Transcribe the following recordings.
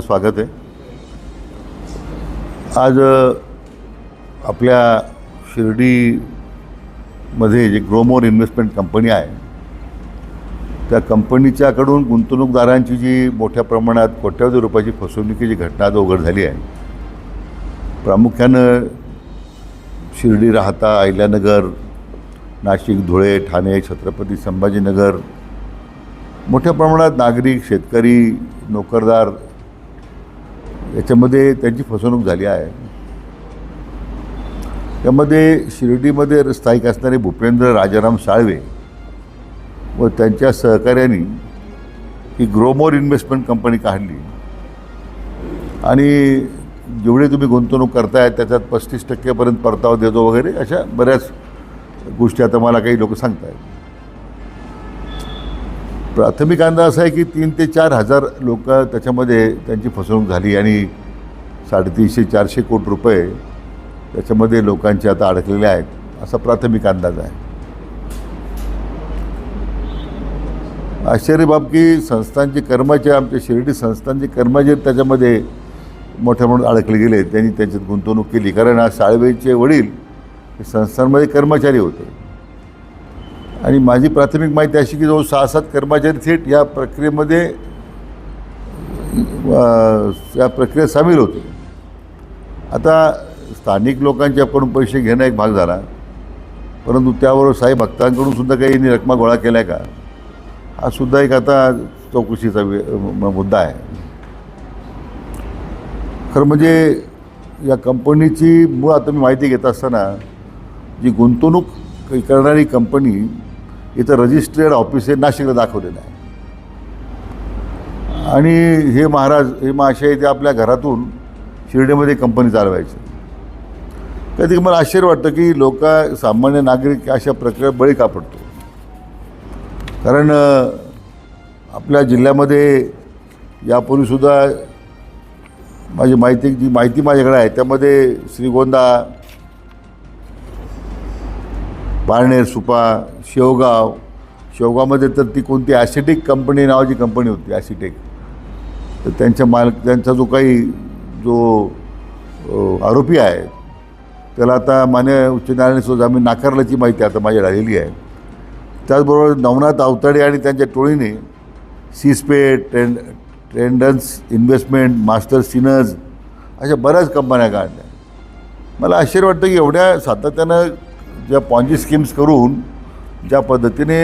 स्वागत आहे. आज आपल्या शिर्डीमध्ये जे ग्रोमोर इन्व्हेस्टमेंट कंपनी आहे त्या कंपनीच्याकडून गुंतवणूकदारांची जी मोठ्या प्रमाणात कोट्यावधी रुपयाची फसवणुकीची घटना आज उघड झाली आहे प्रामुख्यानं शिर्डी राहता अहिल्यानगर नाशिक धुळे ठाणे छत्रपती संभाजीनगर मोठ्या प्रमाणात नागरिक शेतकरी नोकरदार याच्यामध्ये त्यांची फसवणूक झाली आहे. त्यामध्ये शिर्डीमध्ये स्थायिक असणारे भूपेंद्र राजाराम साळवे व त्यांच्या सहकार्याने ही ग्रोमोर इन्व्हेस्टमेंट कंपनी काढली. आणि जेवढे तुम्ही गुंतवणूक करताय त्याच्यात पस्तीस टक्केपर्यंत परतावा देतो वगैरे अशा बऱ्याच गोष्टी आता मला काही लोक सांगत आहेत प्राथमिक अंदाज असा आहे की तीन ते चार हजार लोक त्याच्यामध्ये त्यांची फसवणूक झाली आणि साडेतीनशे चारशे कोटी रुपये त्याच्यामध्ये लोकांचे आता अडकलेले आहेत असा प्राथमिक अंदाज आहे. आश्चर्य बाब की संस्थांचे कर्मचारी आमच्या शिर्डी संस्थांचे कर्मचारी त्याच्यामध्ये मोठ्या म्हणून अडकले गेले त्यांनी त्याच्यात गुंतवणूक केली. कारण आज साळवेचे वडील हे संस्थांमध्ये कर्मचारी होते. आणि माझी प्राथमिक माहिती अशी की जवळ सहा सात कर्मचारी थेट या प्रक्रियेमध्ये या प्रक्रियेत सामील होते. आता स्थानिक लोकांच्याकडून पैसे घेणं एक भाग झाला. परंतु त्याबरोबर साई भक्तांकडून सुद्धा काही रकमा गोळा केल्या का? हा सुद्धा एक आता चौकशीचा मुद्दा आहे. खरं म्हणजे या कंपनीची मूळ आता मी माहिती घेत असताना जी गुंतवणूक करणारी कंपनी इथं रजिस्ट्रेड ऑफिस हे नाशिकला दाखवलेलं आहे. आणि हे महाराज हे महाशय ते आपल्या घरातून शिर्डीमध्ये कंपनी चालवायची. कधी मला आश्चर्य वाटतं की लोक सामान्य नागरिक अशा प्रक्रियेत बळी का पडतो? कारण आपल्या जिल्ह्यामध्ये यापूर्वीसुद्धा माझी माहिती जी माहिती माझ्याकडे आहे त्यामध्ये श्रीगोंदा पारनेर सुपा शेवगाव. शेवगावमध्ये तर ती कोणती ॲसिटिक कंपनी नावाची कंपनी होती ॲसिटेक तर त्यांच्या मालक त्यांचा जो काही जो आरोपी आहे त्याला आता मान्य उच्च न्यायालयाने सुद्धा नाकारल्याची माहिती आता माझ्या राहिलेली आहे. त्याचबरोबर नवनाथ अवताडे आणि त्यांच्या टोळीने सीस्पे ट्रेंड ट्रेंडन्स इन्व्हेस्टमेंट मास्टर सिनर्स अशा बऱ्याच कंपन्या काढल्या. मला आश्चर्य वाटतं की एवढ्या सातत्यानं ज्या पॉन्जी स्कीम्स करून ज्या पद्धतीने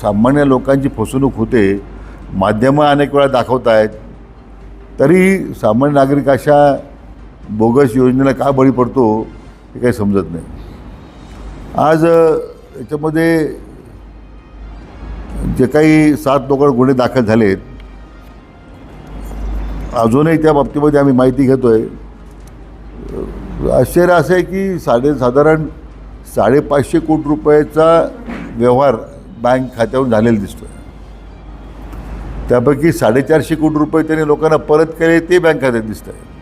सामान्य लोकांची फसवणूक होते माध्यमं अनेक वेळा दाखवत आहेत तरी सामान्य नागरिक अशा बोगस योजनेला का बळी पडतो हे काही समजत नाही. आज याच्यामध्ये जे काही सात लोक गुन्हे दाखल झालेत अजूनही त्या बाबतीमध्ये आम्ही माहिती घेतो आहे आश्चर्य असं आहे की साडे साधारण साडेपाचशे कोटी रुपयाचा व्यवहार बँक खात्यावरून झालेला दिसतो त्यापैकी साडेचारशे कोटी रुपये त्यांनी लोकांना परत केले ते बँक खात्यात दिसत आहे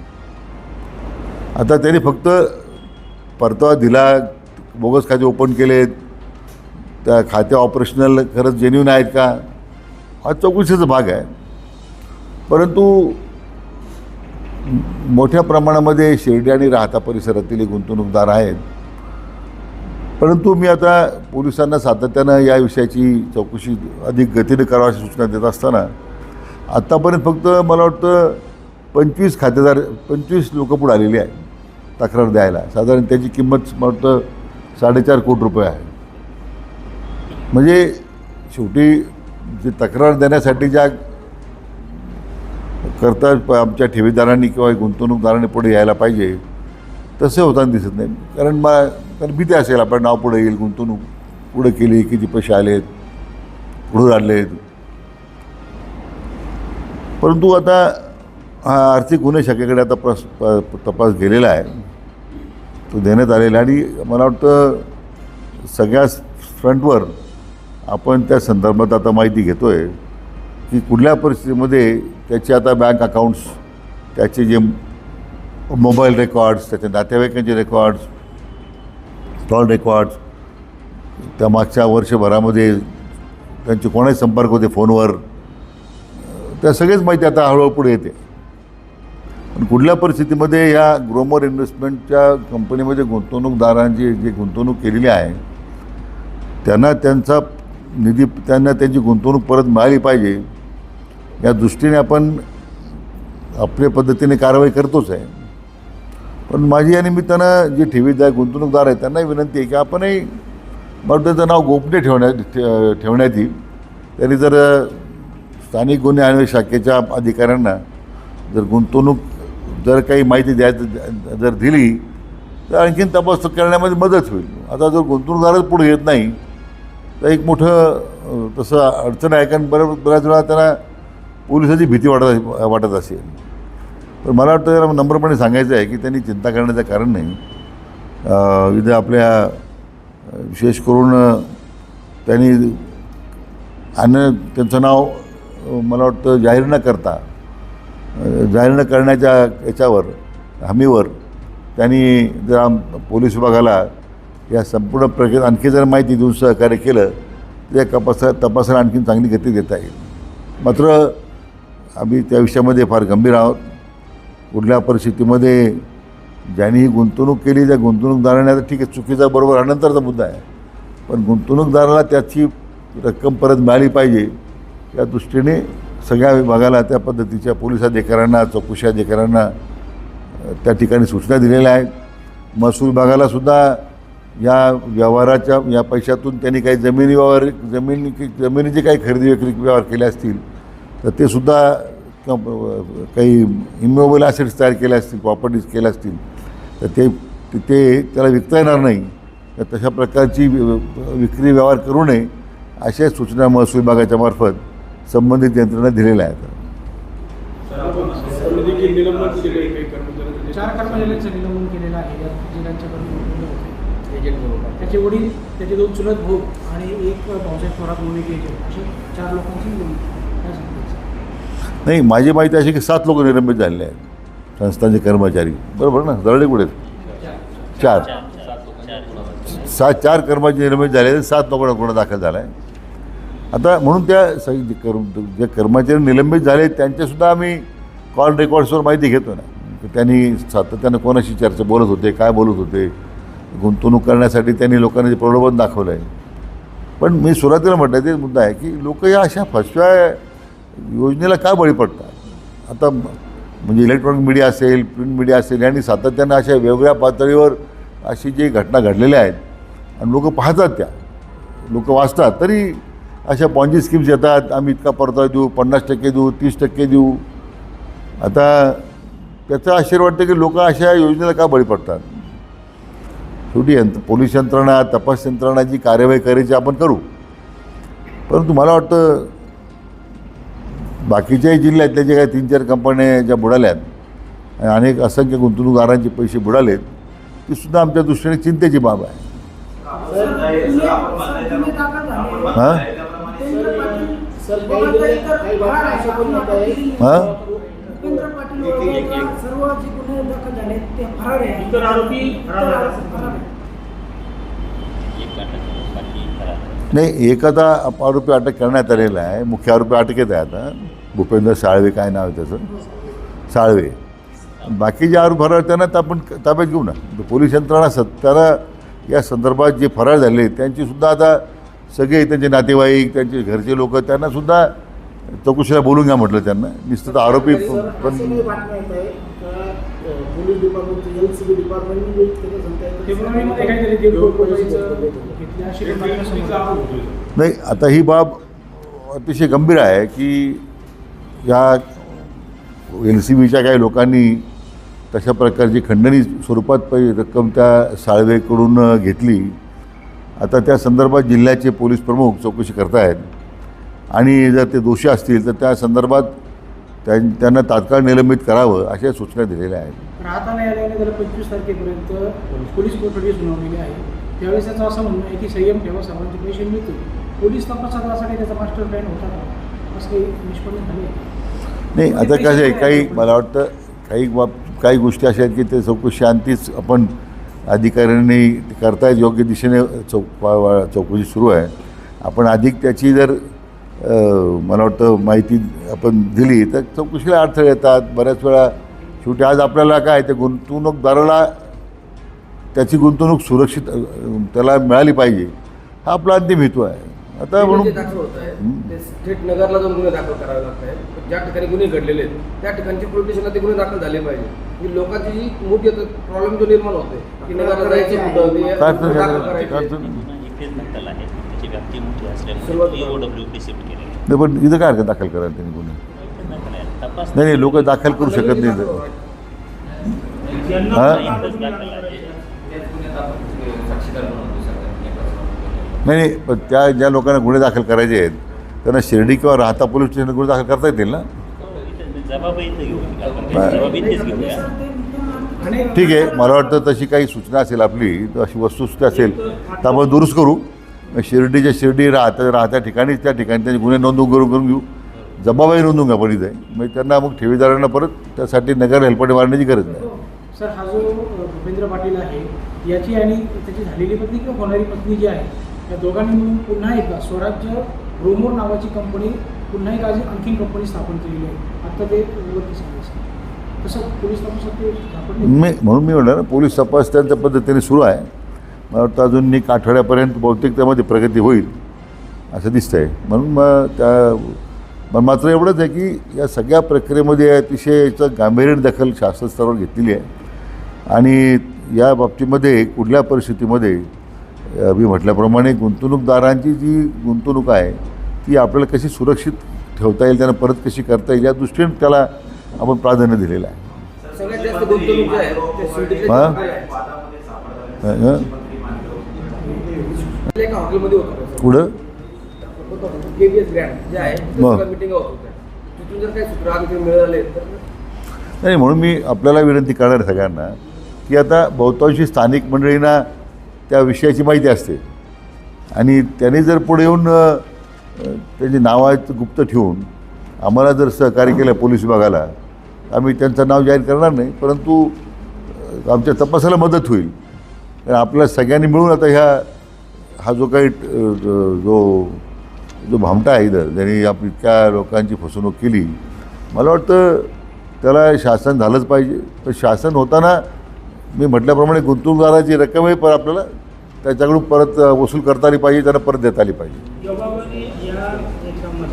आता त्यांनी फक्त परतावा दिला बोगस खाते ओपन केलेत त्या खाते ऑपरेशनल खरंच जेन्युन आहेत का? हा चौकशीचा भाग आहे. परंतु मोठ्या प्रमाणामध्ये शिर्डी आणि राहता परिसरातील गुंतवणूकदार आहेत परंतु मी आता पोलिसांना सातत्यानं या विषयाची चौकशी अधिक गतीने करावाशी सूचना देत असताना आत्तापर्यंत फक्त मला वाटतं पंचवीस खातेदार पंचवीस लोकं पुढे आलेली आहे तक्रार द्यायला. साधारण त्याची किंमत मला वाटतं साडेचार कोटी रुपये आहे. म्हणजे शेवटी जे तक्रार देण्यासाठी ज्या करता आमच्या ठेवीदारांनी किंवा गुंतवणूकदारांनी पुढे यायला पाहिजे तसे होताना दिसत नाही. कारण मा कारण भीती असेल आपण नाव पुढे येईल गुंतवणूक पुढे केली किती पैसे आलेत पुढे आणलेत. परंतु आता हा आर्थिक गुन्हे शाखेकडे आता प्रस तपास गेलेला आहे. तो देण्यात आलेला आणि मला वाटतं सगळ्या फ्रंटवर आपण त्या संदर्भात आता माहिती घेतो आहे की कुठल्या परिस्थितीमध्ये त्याचे आता बँक अकाउंट्स त्याचे जे मोबाईल रेकॉर्ड्स त्याच्या नातेवाईकांचे रेकॉर्ड्स कॉल रेकॉर्ड्स त्या मागच्या वर्षभरामध्ये त्यांचे कोणाही संपर्क होते फोनवर त्या सगळीच माहिती आता हळूहळू पुढे येते. पण कुठल्या परिस्थितीमध्ये या ग्रोमर इन्व्हेस्टमेंटच्या कंपनीमध्ये गुंतवणूकदारांची जी गुंतवणूक केलेली आहे त्यांना त्यांचा निधी त्यांना त्यांची गुंतवणूक परत मिळाली पाहिजे या दृष्टीने आपण आपल्या पद्धतीने कारवाई करतोच आहे. पण माझी या निमित्तानं जे ठेवीदार गुंतवणूकदार आहेत त्यांनाही विनंती आहे की आपणही मला नाव गोपनीय ठेवण्यात ठे- ठेवण्यात येईल. तरी जर स्थानिक गुन्हे आणि शाखेच्या अधिकाऱ्यांना जर गुंतवणूक जर काही माहिती द्यायचं जर दिली तर आणखीन तपास करण्यामध्ये मदत होईल. आता जर गुंतवणूकदारच पुढे येत नाही तर एक मोठं तसं अडचण आहे कारण बऱ्याच बऱ्याच वेळा त्यांना पोलिसाची भीती वाटत वाटत असेल. पण मला वाटतं त्याला नम्रपणे सांगायचं आहे की त्यांनी चिंता करण्याचं कारण नाही. विद्या इथे आपल्या विशेष करून त्यांनी आणि त्यांचं नाव मला वाटतं जाहीर न करता जाहीर न करण्याच्या याच्यावर हमीवर त्यांनी जर आम पोलीस विभागाला या संपूर्ण प्रक्रियेत आणखी जर माहिती देऊन सहकार्य केलं तर या तपासा तपासाला आणखीन चांगली गती देता येईल. मात्र आम्ही त्या विषयामध्ये फार गंभीर आहोत. कुठल्या परिस्थितीमध्ये ज्यांनी ही गुंतवणूक केली त्या गुंतवणूकदाराने आता ठीक आहे चुकीचा बरोबर हा नंतरचा मुद्दा आहे. पण गुंतवणूकदाराला त्याची रक्कम परत मिळाली पाहिजे या दृष्टीने सगळ्या विभागाला त्या पद्धतीच्या पोलीस अधिकाऱ्यांना चौकशी अधिकाऱ्यांना त्या ठिकाणी सूचना दिलेल्या आहेत. महसूल विभागालासुद्धा या व्यवहाराच्या या पैशातून त्यांनी काही जमिनी व्यवहार जमिनी जमिनीचे काही खरेदी विक्री व्यवहार केले असतील तर ते सुद्धा काही इमोबल ॲसेट्स तयार केले असतील प्रॉपर्टीज केल्या असतील तर ते ते- ते त्याला विकता येणार नाही. तर तशा प्रकारची विक्री व्यवहार करू नये अशा सूचना महसूल विभागाच्या मार्फत संबंधित यंत्रणा दिलेल्या आहेत. त्याचे वडील त्याचे दोन चुलत भाऊ आणि एक थोरात एजंट असे चार लोकांची निलंबन केली. काय सांगायचं नाही माझी माहिती अशी की सात लोक निलंबित झालेले आहेत. संस्थांचे कर्मचारी. बरोबर ना? दरडे कुठे आहेत? चार. सात चार कर्मचारी निलंबित झाले आहेत, सात लोकांना गुन्हा दाखल झाला आहे? आता म्हणून त्या स- जे कर्मचारी निलंबित झाले त्यांच्यासुद्धा आम्ही कॉल रेकॉर्ड्सवर माहिती घेतो ना. त्यांनी सातत्यानं कोणाशी चर्चा बोलत होते काय बोलत होते? गुंतवणूक करण्यासाठी त्यांनी लोकांना जे प्रलोभन दाखवलं आहे पण मी सुरुवातीला म्हटलं ते मुद्दा आहे की लोक या अशा फसव्या योजनेला का बळी पडतात? आता म्हणजे इलेक्ट्रॉनिक मीडिया असेल प्रिंट मीडिया असेल यांनी सातत्यानं अशा वेगवेगळ्या पातळीवर अशी जी घटना घडलेल्या आहेत आणि लोक पाहतात त्या. लोक वाचतात तरी अशा पॉन्जी स्कीम्स येतात आम्ही इतका परतावा देऊ पन्नास टक्के देऊ तीस टक्के देऊ. आता त्याचं आश्चर्य वाटतं की लोक अशा योजनेला का बळी पडतात? शेवटी यंत्र पोलीस यंत्रणा तपास यंत्रणा जी कार्यवाही करायची आपण करू. परंतु मला वाटतं बाकीच्याही जिल्ह्यातल्या जे काही तीन चार कंपन्या ज्या बुडाल्यात आणि अनेक असंख्य गुंतवणूकदारांचे पैसे बुडालेत ती सुद्धा आमच्या दृष्टीने चिंतेची बाब आहे. हां? हां? नाही एकदा आरोपी अटक करण्यात आलेला आहे मुख्य आरोपी अटकेत आहे आता भूपेंद्र साळवे काय नाव आहे त्याचं? साळवे. बाकी जे आरोप फरार आहेत त्यांना तर आपण ताब्यात घेऊ ना. तर पोलीस यंत्रणा सत्तारा या संदर्भात जे फरार झाले त्यांचीसुद्धा आता सगळे त्यांचे नातेवाईक त्यांचे घरचे लोक त्यांनासुद्धा चौकशीला बोलून घ्या म्हटलं त्यांना. नुसतं तर आरोपी पण. नाही आता ही बाब अतिशय गंभीर आहे की या एल सी बीच्या काही लोकांनी तशा प्रकारची खंडणी स्वरूपात पै रक्कम त्या साळवेकडून घेतली. आता त्या संदर्भात जिल्ह्याचे पोलीस प्रमुख चौकशी करतायत. आणि जर ते दोषी असतील तर त्या संदर्भात त्यांना तात्काळ निलंबित करावं अशा सूचना दिलेल्या आहेत. राहता न्यायालयाने त्याला पंचवीस तारखेपर्यंत पोलीस कोठडी सुनावलेली आहे. त्यावेळेस त्याचं असं म्हणणं आहे की संयम ठेवा सर्वांचे पैसे मिळतील. पोलीस तपासासाठी त्याचा मास्टर प्लॅन होता का? असं निष्पन्न झाले नाही आता कसं आहे काही मला वाटतं काही बाब काही गोष्टी अशा आहेत की ते चौकशी शांतीच आपण अधिकाऱ्यांनी करतायत योग्य दिशेने चौक वा- चौकशी सुरू आहे. आपण अधिक त्याची जर मला वाटतं माहिती आपण दिली तर चौकशीला अडथळे येतात. बऱ्याच वेळा शेवटी आज आपल्याला काय ते गुंतवणूकदाराला त्याची गुंतवणूक सुरक्षित त्याला मिळाली पाहिजे. हा आपला अंतिम हेतू आहे. आता म्हणून दाखल होत आहे ते थेट नगरला जाऊन गुन्हे दाखल करावे लागत आहेत. ज्या ठिकाणी गुन्हे घडलेले आहेत त्या ठिकाणच्या पोलीस स्टेशनला ते गुन्हे दाखल झाले पाहिजे. लोकांची जी मोठी प्रॉब्लेम जो निर्माण होतोय की नगरला जायचं पण इथं काय हरकत दाखल करायला त्यांनी गुन्हे? नाही नाही लोक दाखल करू शकत नाही हा? नाही नाही पण त्या ज्या लोकांना गुन्हे दाखल करायचे आहेत त्यांना शिर्डी किंवा राहता पोलीस स्टेशन गुन्हे दाखल करता येतील ना? ठीक आहे मला वाटतं तशी काही सूचना असेल आपली अशी वस्तुस्थिती असेल तर आपण दुरुस्त करू. मग शिर्डीच्या शिर्डी राहत्या राहत्या ठिकाणी त्या ठिकाणी त्यांचे गुन्हे नोंदवून करून करून घेऊ. जबाबही नोंदवून घ्या आपण इथे. मग त्यांना मग ठेवीदारांना परत त्यासाठी नगर हेल्पटे मारण्याची गरज नाही. सर हा जो भूपेंद्र पाटील आहे याची आणि त्याची झालेली पत्नी किंवा होणारी पत्नी जी आहे या दोघांनी मिळून पुन्हा एकदा स्वराज्य रोमोर नावाची कंपनी पुन्हा एक आज आणखी कंपनी स्थापन केलेली आहे. आता ते वरती सांगायचं तसं पोलीस तपासात मी म्हणून मी म्हणणार पोलीस तपास त्यांच्या पद्धतीने सुरू आहे. मला वाटतं अजून एक आठवड्यापर्यंत बहुतेक त्यामध्ये प्रगती होईल असं दिसतं आहे म्हणून मग त्या पण मात्र एवढंच आहे की या सगळ्या प्रक्रियेमध्ये अतिशय याचं गांभीर्य दखल शासन स्तरावर घेतलेली आहे. आणि या बाबतीमध्ये कुठल्या परिस्थितीमध्ये मी म्हटल्याप्रमाणे गुंतवणूकदारांची जी गुंतवणूक आहे ती आपल्याला कशी सुरक्षित ठेवता येईल त्यांना परत कशी करता येईल या दृष्टीने त्याला आपण प्राधान्य दिलेलं आहे. पुढं नाही म्हणून मी आपल्याला विनंती करणार आहे सगळ्यांना की आता बहुतांशी स्थानिक मंडळींना त्या विषयाची माहिती असते. आणि त्याने जर पुढे येऊन त्यांची नावात गुप्त ठेवून आम्हाला जर सहकार्य केलं पोलीस विभागाला आम्ही त्यांचं नाव जाहीर करणार नाही परंतु आमच्या तपासाला मदत होईल. कारण आपल्या सगळ्यांनी मिळून आता ह्या हा जो काही जो जो भामटा आहे इथं ज्यांनी आप इतक्या लोकांची फसवणूक केली मला वाटतं त्याला शासन झालंच पाहिजे. तर शासन होताना मी म्हटल्याप्रमाणे गुंतवणूकदाराची रक्कमही पण आपल्याला त्याच्याकडून परत वसूल करता आली पाहिजे त्यांना परत देता आली पाहिजे. या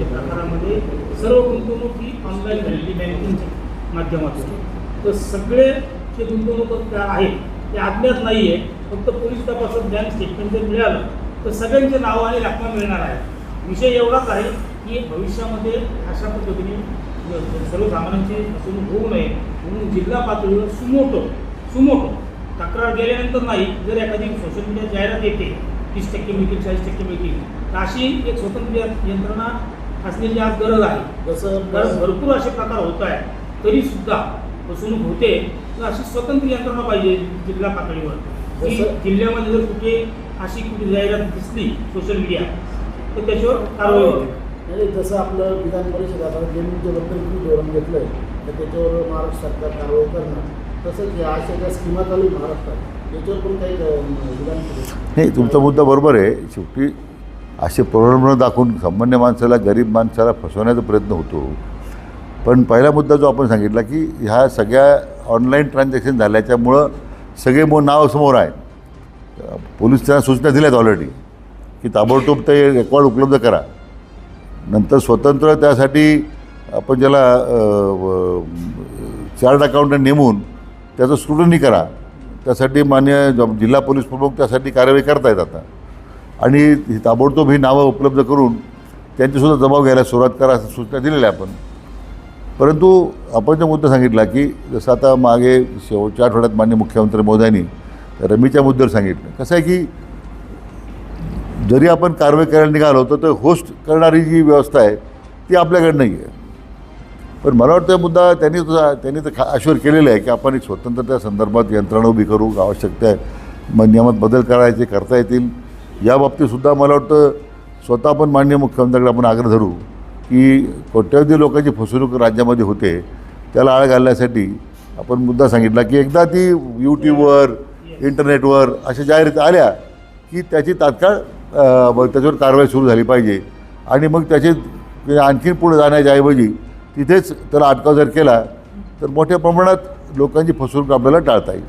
प्रकारामध्ये सर्व गुंतवणूक ही ऑनलाईन झालेली बँकिंगच्या माध्यमातून. तर सगळे जे गुंतवणूकदार आहेत ते अज्ञात नाही आहे फक्त पोलीस तपासात बँक स्टेटमेंट जर मिळालं तर सगळ्यांचे नाव आणि रक्कम मिळणार आहे. विषय एवढाच आहे की भविष्यामध्ये अशा पद्धतीने सर्वसामान्यांची फसवणूक होऊ नये म्हणून जिल्हा पातळीवर सुमोटो सुमोटो. तक्रार गेल्यानंतर नाही जर एखादी सोशल मीडिया जाहिरात येते तीस टक्के मिळतील चाळीस टक्के मिळतील तर अशी एक स्वतंत्र यंत्रणा असण्याची आज गरज आहे. जसं कारण भरपूर असे प्रकार होत आहे तरी सुद्धा फसवणूक होते तर अशी स्वतंत्र यंत्रणा पाहिजे जिल्हा पातळीवर. जिल्ह्यामध्ये जर कुठे अशी कुठे जाहिरात दिसली सोशल मीडिया तर त्याच्यावर कारवाई होते. नाही जसं आपलं विधान परिषद आता ज्यांनी जे बद्दल धोरण घेतलंय तर त्याच्यावर महाराष्ट्र सरकार कारवाई करणं तसंच या अशा ज्या स्कीमा चालू महाराष्ट्रात. याच्यावर पण काही विधान नाही. तुमचा मुद्दा बरोबर आहे. शेवटी असे प्रॉब्लेम दाखवून सामान्य माणसाला गरीब माणसाला फसवण्याचा प्रयत्न होतो. पण पहिला मुद्दा जो आपण सांगितला की ह्या सगळ्या ऑनलाईन ट्रान्झॅक्शन झाल्याच्यामुळं सगळे मो नाव समोर आहे. पोलीस त्यांना सूचना दिल्यात ऑलरेडी की ताबडतोब ते रेकॉर्ड उपलब्ध करा. नंतर स्वतंत्र त्यासाठी आपण ज्याला चार्ट अकाउंटंट नेमून त्याचं स्क्रुटनी करा. त्यासाठी मान्य जिल्हा पोलीस प्रमुख त्यासाठी कार्यवाही करतायत आता. आणि ही ताबडतोब ही नावं उपलब्ध करून त्यांचीसुद्धा जबाब घ्यायला सुरुवात करा असं सूचना दिलेल्या आपण. परंतु आपण जो मुद्दा सांगितला की जसं आता मागे शेवटच्या आठवड्यात मान्य मुख्यमंत्री मोदयांनी रमीच्या मुद्द्यावर सांगितलं. कसं आहे की जरी आपण कारवाई करायला निघालो तर ते होस्ट करणारी जी व्यवस्था आहे ती आपल्याकडे नाही आहे पण मला वाटतं मुद्दा त्यांनी तुझा त्यांनी तर खा आश्वर केलेलं आहे की आपण एक स्वतंत्र त्या संदर्भात यंत्रणा उभी करू आवश्यकता आहे. मग नियमात बदल करायचे करता येतील. या बाबतीतसुद्धा मला वाटतं स्वतः पण मान्य मुख्यमंत्र्यांकडे आपण आग्रह धरू की कोट्यावधी लोकांची फसवणूक राज्यामध्ये होते त्याला आळ घालण्यासाठी आपण मुद्दा सांगितला की एकदा ती यूट्यूबवर इंटरनेटवर अशा जाहिराती आल्या की त्याची तात्काळ त्याच्यावर कारवाई सुरू झाली पाहिजे. आणि मग त्याचे ते आणखीन पुढे जाण्याच्या ऐवजी तिथेच त्याला अटकाव जर केला तर मोठ्या प्रमाणात लोकांची फसवणूक आपल्याला टाळता येईल.